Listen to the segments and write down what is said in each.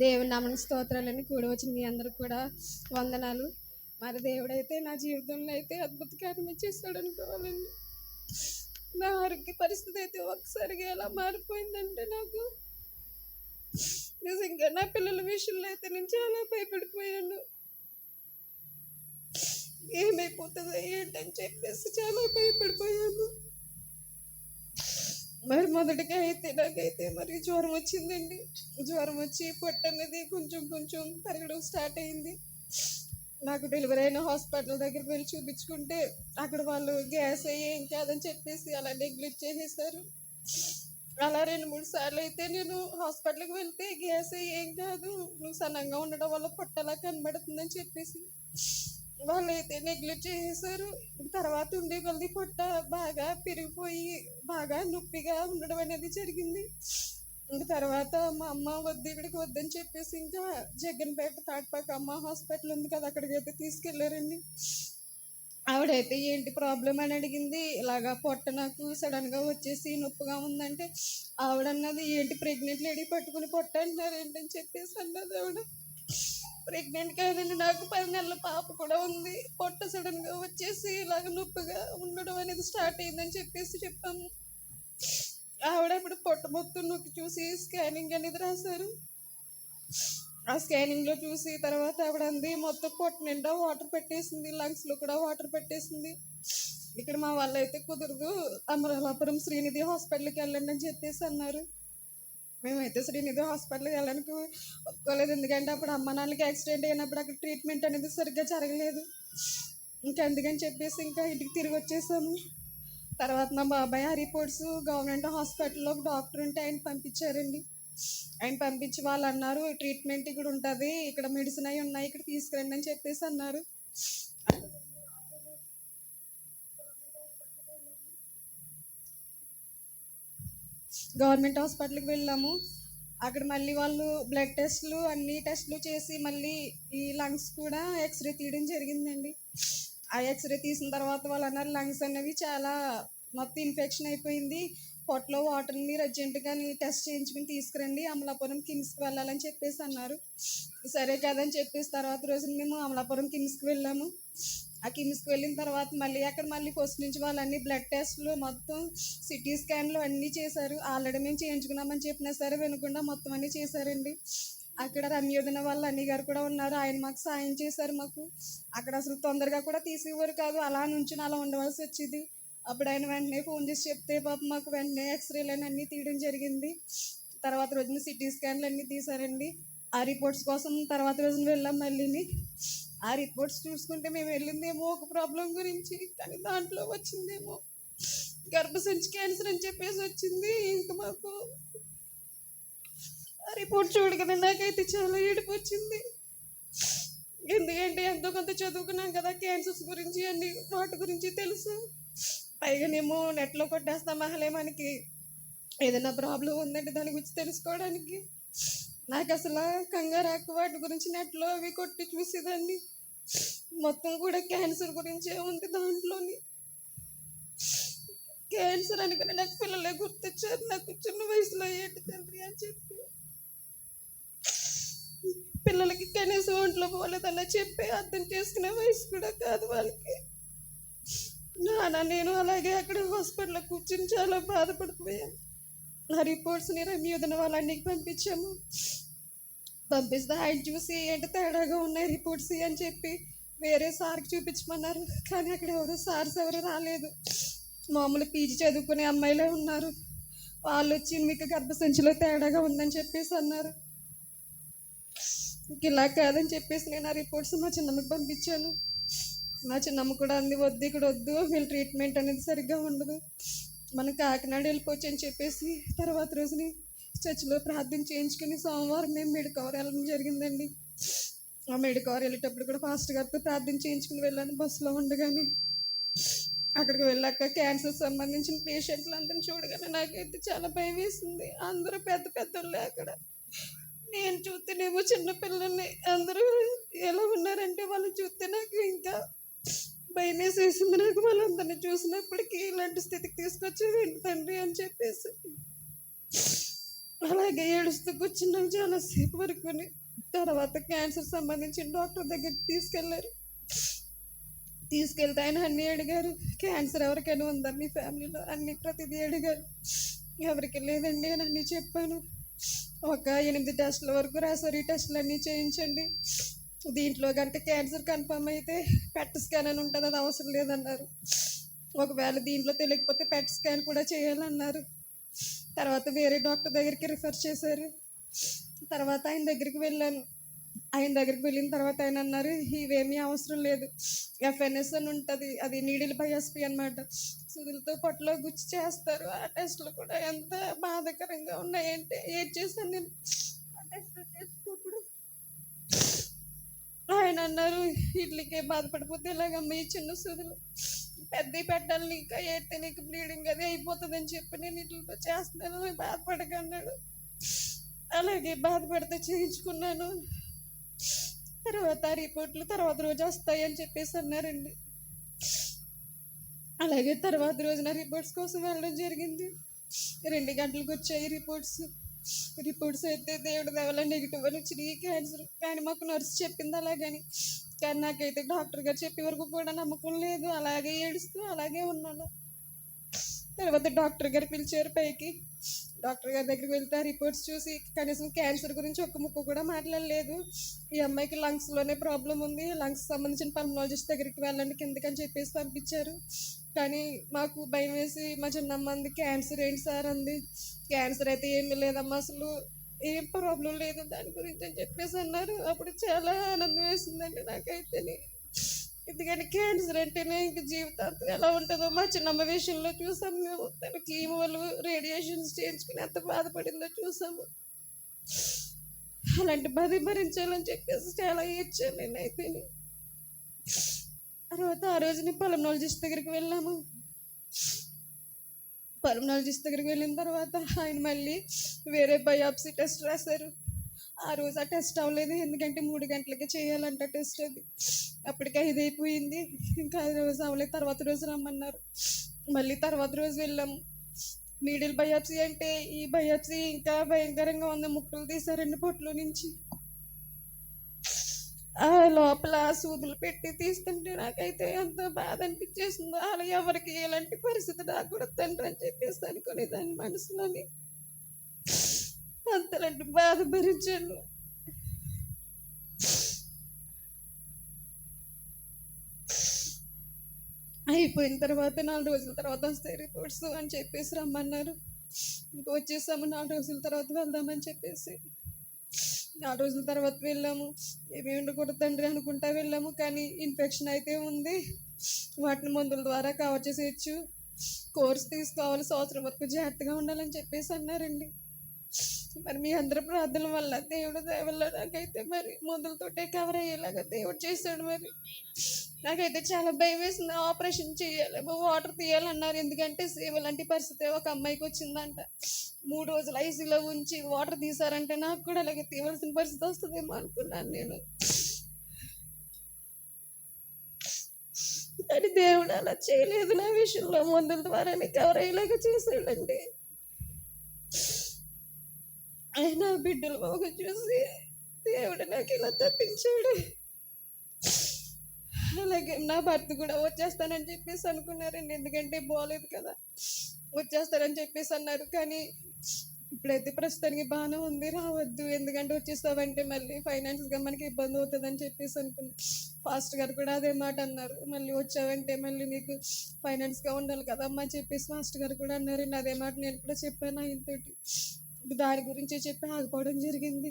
దేవుని నమన స్తోత్రాలని కూడి వచ్చిన మీ అందరికి కూడా వందనాలు. మరి దేవుడైతే నా జీవితంలో అయితే అద్భుత కార్యం చేస్తాడు అనుకోవాలండి నా ఆరోగ్య పరిస్థితి అయితే ఒకసారిగా ఎలా మారిపోయిందంటే నాకు నిజంగా నా పిల్లల విషయంలో అయితే నేను చాలా భయపడిపోయాను. ఏమైపోతుందో ఏంటని చెప్పేసి చాలా భయపడిపోయాను. మరి మొదటిగా అయితే నాకైతే మరి జ్వరం వచ్చిందండి. జ్వరం వచ్చి పొట్ట అనేది కొంచెం కొంచెం పెరగడం స్టార్ట్ అయింది. నాకు డెలివరీ అయిన హాస్పిటల్ దగ్గరికి వెళ్ళి చూపించుకుంటే అక్కడ వాళ్ళు గ్యాస్ అయ్యి ఏం కాదని చెప్పేసి అలా నెగ్లెక్ట్ చేసేసారు. అలా రెండు మూడు సార్లు అయితే నేను హాస్పిటల్కి వెళ్తే గ్యాస్ అయ్యి ఏం కాదు నువ్వు సన్నంగా ఉండడం వల్ల పొట్టలా కనబడుతుందని చెప్పేసి వాళ్ళు అయితే నెగ్లెక్ట్ చేసేసారు తర్వాత ఉండే కొద్ది పొట్ట బాగా పెరిగిపోయి బాగా నొప్పిగా ఉండడం అనేది జరిగింది. ఇంక తర్వాత మా అమ్మ వద్దు ఇక్కడికి వద్దని చెప్పేసి ఇంకా జగన్పేట తాటిపాక అమ్మ హాస్పిటల్ ఉంది కదా అక్కడికి అయితే తీసుకెళ్ళారండి ఆవిడైతే ఏంటి ప్రాబ్లం అని అడిగింది. ఇలాగా పొట్ట నాకు సడన్గా వచ్చేసి నొప్పిగా ఉందంటే ఆవిడ అన్నది ఏంటి ప్రెగ్నెంట్ లేడీ పట్టుకుని పొట్ట అంటున్నారు ఏంటని చెప్పేసి అన్నది ఆవిడ. ప్రెగ్నెంట్ కాదండి నాకు పది నెలల పాప కూడా ఉంది. పొట్ట సడన్గా వచ్చేసి ఇలాగ నొప్పిగా ఉండడం అనేది స్టార్ట్ అయిందని చెప్పేసి చెప్పాము. ఆవిడ ఇప్పుడు పొట్ట మొత్తం నొక్కి చూసి స్కానింగ్ అనేది రాశారు. ఆ స్కానింగ్లో చూసి తర్వాత ఆవిడ అంది మొత్తం పొట్ట నిండా వాటర్ పెట్టేసింది లంగ్స్లో కూడా వాటర్ పెట్టేసింది. ఇక్కడ మా వాళ్ళు అయితే కుదరదు అమరాలాపురం శ్రీనిధి హాస్పిటల్కి వెళ్ళండి అని చెప్పేసి అన్నారు. మేమైతే శ్రీనిధి హాస్పిటల్కి వెళ్ళడానికి ఒప్పుకోలేదు. ఎందుకంటే అప్పుడు అమ్మ నాన్నకి యాక్సిడెంట్ అయినప్పుడు అక్కడ ట్రీట్మెంట్ అనేది సరిగ్గా జరగలేదు. ఇంకా అందుకని చెప్పేసి ఇంకా ఇంటికి తిరిగి వచ్చేసాము. తర్వాత మా బాబాయ్ ఆ రిపోర్ట్స్ గవర్నమెంట్ హాస్పిటల్లో ఒక డాక్టర్ ఉంటే ఆయన పంపించారండి. ఆయన పంపించి వాళ్ళు అన్నారు ట్రీట్మెంట్ ఇక్కడ ఉంటుంది ఇక్కడ మెడిసిన్ అవి ఉన్నాయి ఇక్కడ తీసుకురండి అని చెప్పేసి అన్నారు. గవర్నమెంట్ హాస్పిటల్కి వెళ్ళాము. అక్కడ మళ్ళీ వాళ్ళు బ్లడ్ టెస్ట్లు అన్ని టెస్ట్లు చేసి మళ్ళీ ఈ లంగ్స్ కూడా ఎక్స్రే తీయడం జరిగిందండి. ఆ ఎక్స్రే తీసిన తర్వాత వాళ్ళు అన్నారు లంగ్స్ అనేవి చాలా మొత్తం ఇన్ఫెక్షన్ అయిపోయింది. పొట్టలో వాటర్ మీరు అర్జెంటుగా టెస్ట్ చేయించుకుని తీసుకురండి. అమలాపురం కిమ్స్కి వెళ్ళాలని చెప్పేసి అన్నారు. సరే కదని చెప్పేసి తర్వాత రోజున మేము అమలాపురం కిమ్స్కి వెళ్ళాము. ఆ కిమ్స్కి వెళ్ళిన తర్వాత మళ్ళీ అక్కడ మళ్ళీ ఫస్ట్ నుంచి వాళ్ళు అన్ని బ్లడ్ టెస్ట్లు మొత్తం సిటీ స్కాన్లు అన్నీ చేశారు. ఆల్రెడీ మేము చేయించుకున్నామని చెప్పినా సరే వినకుండా మొత్తం అన్నీ చేశారండి. అక్కడ రమ్యోధన వాళ్ళ అన్ని గారు కూడా ఉన్నారు. ఆయన మాకు సాయం చేశారు మాకు. అక్కడ అసలు తొందరగా కూడా తీసేవారు కాదు. అలా నుంచి అలా ఉండవలసి వచ్చేది. అప్పుడు ఆయన వెంటనే ఫోన్ చేసి చెప్తే పాప మాకు వెంటనే ఎక్స్రేలు అన్నీ తీయడం జరిగింది. తర్వాత రోజున సిటీ స్కాన్లు అన్నీ తీశారండి. ఆ రిపోర్ట్స్ కోసం తర్వాత రోజున వెళ్ళాం మళ్ళీని. ఆ రిపోర్ట్స్ చూసుకుంటే మేము వెళ్ళిందేమో ఒక ప్రాబ్లం గురించి కానీ దాంట్లో వచ్చిందేమో గర్భసంచి క్యాన్సర్ అని చెప్పేసి వచ్చింది. ఇంకా మాకు ఆ రిపోర్ట్ చూడగానే నాకైతే చాలా ఏడుపు వచ్చింది. ఎందుకంటే ఎంతో కొంత చదువుకున్నాం కదా క్యాన్సర్స్ గురించి అన్ని వాటి గురించి తెలుసు. పైగానేమో నెట్లో కొట్టేస్తాం మహలే మనకి ఏదైనా ప్రాబ్లం ఉందంటే దాని గురించి తెలుసుకోవడానికి. నాకు అసలు కంగారాకు వాటి గురించి నెట్లో అవి కొట్టి చూసేదాన్ని. మొత్తం కూడా క్యాన్సర్ గురించే ఉంది దాంట్లోని. క్యాన్సర్ అనుకుని నాకు పిల్లలే గుర్తొచ్చారు. నాకు చిన్న వయసులో ఏంటి తండ్రి అని చెప్పి. పిల్లలకి కనీసం ఒంట్లో పోలేదన్న చెప్పి అర్థం చేసుకునే వయసు కూడా కాదు వాళ్ళకి. నాన్న నేను అలాగే అక్కడ హాస్పిటల్లో కూర్చుని చాలా బాధపడిపోయాను ఆ రిపోర్ట్స్ని రమ్యూదన వాళ్ళన్నికి పంపించాము. పంపిస్తే ఆయన చూసి ఏంటి తేడాగా ఉన్నాయి రిపోర్ట్స్ అని చెప్పి వేరే సార్కి చూపించమన్నారు. కానీ అక్కడ ఎవరు సార్స్ ఎవరు రాలేదు. మామూలు పీజీ చదువుకునే అమ్మాయిలే ఉన్నారు. వాళ్ళు వచ్చి మీకు గర్భసంచిలో తేడాగా ఉందని చెప్పేసి అన్నారు. ఇలా కాదని చెప్పేసి నేను ఆ రిపోర్ట్స్ మా చిన్నమ్మకి పంపించాను. మా చిన్నమ్మ కూడా అంది వద్దు ఇక్కడ వద్దు. వీళ్ళ ట్రీట్మెంట్ అనేది సరిగ్గా ఉండదు. మనం కాకినాడ వెళ్ళిపోవచ్చు అని చెప్పేసి తర్వాత రోజుని చర్చిలో ప్రార్థన చేయించుకుని సోమవారం మేము మెడికవర్ వెళ్ళడం జరిగిందండి. ఆ మెడికవర్ వెళ్ళేటప్పుడు కూడా ఫాస్ట్ గారితో ప్రార్థన చేయించుకుని వెళ్ళాను. బస్సులో ఉండగానే అక్కడికి వెళ్ళాక క్యాన్సర్ సంబంధించిన పేషెంట్లు అందరిని చూడగానే నాకైతే చాలా భయం వేసింది. అందరూ పెద్ద పెద్దోళ్ళే అక్కడ. నేను చూస్తేనేమో చిన్న పిల్లల్ని అందరూ ఎలా ఉన్నారంటే వాళ్ళు చూస్తే నాకు ఇంకా భయం వేసేసింది. నాకు వాళ్ళందరినీ చూసినప్పటికీ ఇలాంటి స్థితికి తీసుకొచ్చేది ఏంటి తండ్రి అని చెప్పేసి అలాగే ఏడుస్తూ కూర్చున్నాం చాలాసేపు వరకు తర్వాత క్యాన్సర్ సంబంధించిన డాక్టర్ దగ్గరికి తీసుకెళ్ళారు. తీసుకెళ్తే ఆయన అన్నీ అడిగారు. క్యాన్సర్ ఎవరికైనా ఉందా మీ ఫ్యామిలీలో? అన్ని ప్రతిదీ అడిగారు. ఎవరికి లేదండి అని అన్నీ చెప్పాను. ఒక ఎనిమిది టెస్టుల వరకు రాశారు ఈ టెస్టులు అన్నీ చేయించండి. దీంట్లో కనుక క్యాన్సర్ కన్ఫర్మ్ అయితే పెట్ స్కాన్ అని ఉంటుంది. అది అవసరం లేదన్నారు. ఒకవేళ దీంట్లో తెలియకపోతే పెట్ స్కాన్ కూడా చేయాలన్నారు. తర్వాత వేరే డాక్టర్ దగ్గరికి రిఫర్ చేశారు. తర్వాత ఆయన దగ్గరికి వెళ్ళాను. ఆయన దగ్గరికి వెళ్ళిన తర్వాత ఆయన అన్నారు ఇవేమీ అవసరం లేదు. ఎఫ్ఎన్ఎస్ అని ఉంటుంది. అది నీడిల్ బయాస్పీ అనమాట సుదులతో పొట్టలో గుచ్చి చేస్తారు. ఆ టెస్ట్లు కూడా ఎంత బాధాకరంగా ఉన్నాయంటే ఏం చేశాను నేను? ఆ టెస్ట్లు చేసినప్పుడు ఆయన అన్నారు ఇట్లకే బాధపడిపోతే ఇలాగమ్మ ఈ చిన్న సుదులు? పెద్ద పెట్టాలి ఇంకా ఎత్తే నీకు బ్లీడింగ్ అది అయిపోతుంది అని చెప్పి నేను ఇట్లతో చేస్తున్నాను. బాధపడకన్నాడు. అలాగే బాధపడితే చేయించుకున్నాను. తర్వాత రిపోర్ట్లు తర్వాత రోజు వస్తాయి అని చెప్పేసి అన్నారండి. అలాగే తర్వాత రోజున రిపోర్ట్స్ కోసం వెళ్ళడం జరిగింది. రెండు గంటలకు వచ్చాయి రిపోర్ట్స్. రిపోర్ట్స్ అయితే దేవుడి దేవల నెగిటివ్ అని వచ్చినాయి క్యాన్సర్ కానీ మాకు నర్స్ చెప్పింది అలాగని. కానీ నాకైతే డాక్టర్ గారు చెప్పే వరకు కూడా నమ్మకం లేదు. అలాగే ఏడుస్తూ అలాగే ఉన్నాను. తర్వాత డాక్టర్ గారు పిలిచారు పైకి. డాక్టర్ గారి దగ్గరికి వెళ్తే రిపోర్ట్స్ చూసి కనీసం క్యాన్సర్ గురించి ఒక్క ముక్క కూడా మాట్లాడలేదు. ఈ అమ్మాయికి లంగ్స్లోనే ప్రాబ్లం ఉంది. లంగ్స్ సంబంధించిన పల్మనాలజిస్ట్ దగ్గరికి వెళ్ళండి కిందకని చెప్పేసి పంపించారు. కానీ మాకు భయం వేసి మా చిన్నమ్మ అంది క్యాన్సర్ ఏంటి సార్? అంది. క్యాన్సర్ అయితే ఏమీ లేదమ్మా అసలు ఏం ప్రాబ్లం లేదు దాని గురించి అని చెప్పేసి అన్నారు. అప్పుడు చాలా ఆనందం వేసిందండి నాకైతే ఎందుకంటే క్యాన్సర్ అంటేనే ఇంక జీవితాంతం ఎలా ఉంటుందో మా చిన్నమ్మ విషయంలో చూసాం మేము. తన కీమోలు రేడియేషన్స్ చేయించుకుని ఎంత బాధపడిందో చూసాము అలాంటి బాధ భరించాలని చెప్పేసి చాలా ఇచ్చాను నేనైతే. తర్వాత ఆ రోజుని పలమనాలజిస్ట్ దగ్గరికి వెళ్ళాము. పల్మనాలజిస్ట్ దగ్గరికి వెళ్ళిన తర్వాత ఆయన మళ్ళీ వేరే బయాప్సీ టెస్ట్ రాశారు. ఆ రోజు ఆ టెస్ట్ అవ్వలేదు. ఎందుకంటే మూడు గంటలకి చేయాలంట టెస్ట్ అది. అప్పటికి ఐదు అయిపోయింది ఇంకా ఆ రోజు అవ్వలేదు. తర్వాత రోజు రమ్మన్నారు. మళ్ళీ తర్వాత రోజు వెళ్ళాము నీడిల్ బయాప్సీ అంటే ఈ బయాప్సీ ఇంకా భయంకరంగా ఉంది. ముక్కలు తీసారండి పొట్లో నుంచి. ఆ లోపల సూదులు పెట్టి తీస్తుంటే నాకైతే ఎంత బాధ అనిపించేసిందో అలా ఎవరికి ఎలాంటి పరిస్థితి రాకూడదు తండ్రి అని చెప్పేసి అనుకునేదాన్ని మనసులోని. అంతలాంటి బాధ భరించాను అయిపోయిన తర్వాత నాలుగు రోజుల తర్వాత వస్తాయి రిపోర్ట్స్ అని చెప్పేసి రమ్మన్నారు. ఇంకా వచ్చేసాము నాలుగు రోజుల తర్వాత వెళ్దామని చెప్పేసి. నాలుగు రోజుల తర్వాత వెళ్ళాము. ఏమి ఉండకూడదు తండ్రి అనుకుంటా వెళ్ళాము కానీ ఇన్ఫెక్షన్ అయితే ఉంది. వాటిని మందుల ద్వారా కవర్ చేసేయచ్చు. కోర్స్ తీసుకోవాలి సంవత్సరం వరకు జాగ్రత్తగా ఉండాలని చెప్పేసి అన్నారండి. మరి మీ అందరి ప్రార్థన వల్ల దేవుడు దయ వల్ల నాకైతే మరి మందులతోటే కవర్ అయ్యేలాగా దేవుడు చేశాడు మరి. నాకైతే చాలా భయం వేసింది. ఆపరేషన్ చేయాలి వాటర్ తీయాలన్నారు. ఎందుకంటే సేవ లాంటి పరిస్థితి ఒక అమ్మాయికి వచ్చిందంట. మూడు రోజులు ఐసీలో ఉంచి వాటర్ తీసారంటే నాకు కూడా అలాగే తీయవలసిన పరిస్థితి వస్తుందేమో అనుకున్నాను నేను. కానీ దేవుడు అలా చేయలేదు నా విషయంలో. మందుల ద్వారా కవర్ అయ్యేలాగా చేశాడండి. ఆయన బిడ్డలు బాగా చూసి దేవుడు నాకు ఇలా తప్పించాడు. అలాగే నా భర్త కూడా వచ్చేస్తానని చెప్పేసి అనుకున్నారండి. ఎందుకంటే బాగోలేదు కదా. వచ్చేస్తారని చెప్పేసి అన్నారు. కానీ ఇప్పుడైతే ప్రస్తుతానికి బాగానే ఉంది. రావద్దు. ఎందుకంటే వచ్చేస్తావంటే మళ్ళీ ఫైనాన్స్గా మనకి ఇబ్బంది అవుతుందని చెప్పేసి అనుకున్నాను ఫాస్ట్ గారు కూడా అదే మాట అన్నారు. మళ్ళీ వచ్చావంటే మళ్ళీ నీకు ఫైనాన్స్గా ఉండాలి కదమ్మా అని చెప్పేసి ఫాస్ట్ గారు కూడా అన్నారండి. అదే మాట నేను కూడా చెప్పాను ఆయనతోటి. దాని గురించి చెప్పి ఆగిపోవడం జరిగింది.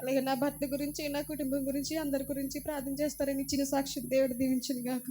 అలాగే నా భర్త గురించి నా కుటుంబం గురించి అందరి గురించి ప్రార్థన చేస్తారని ఇచ్చిన సాక్షి దేవుడు దీవించింది కాక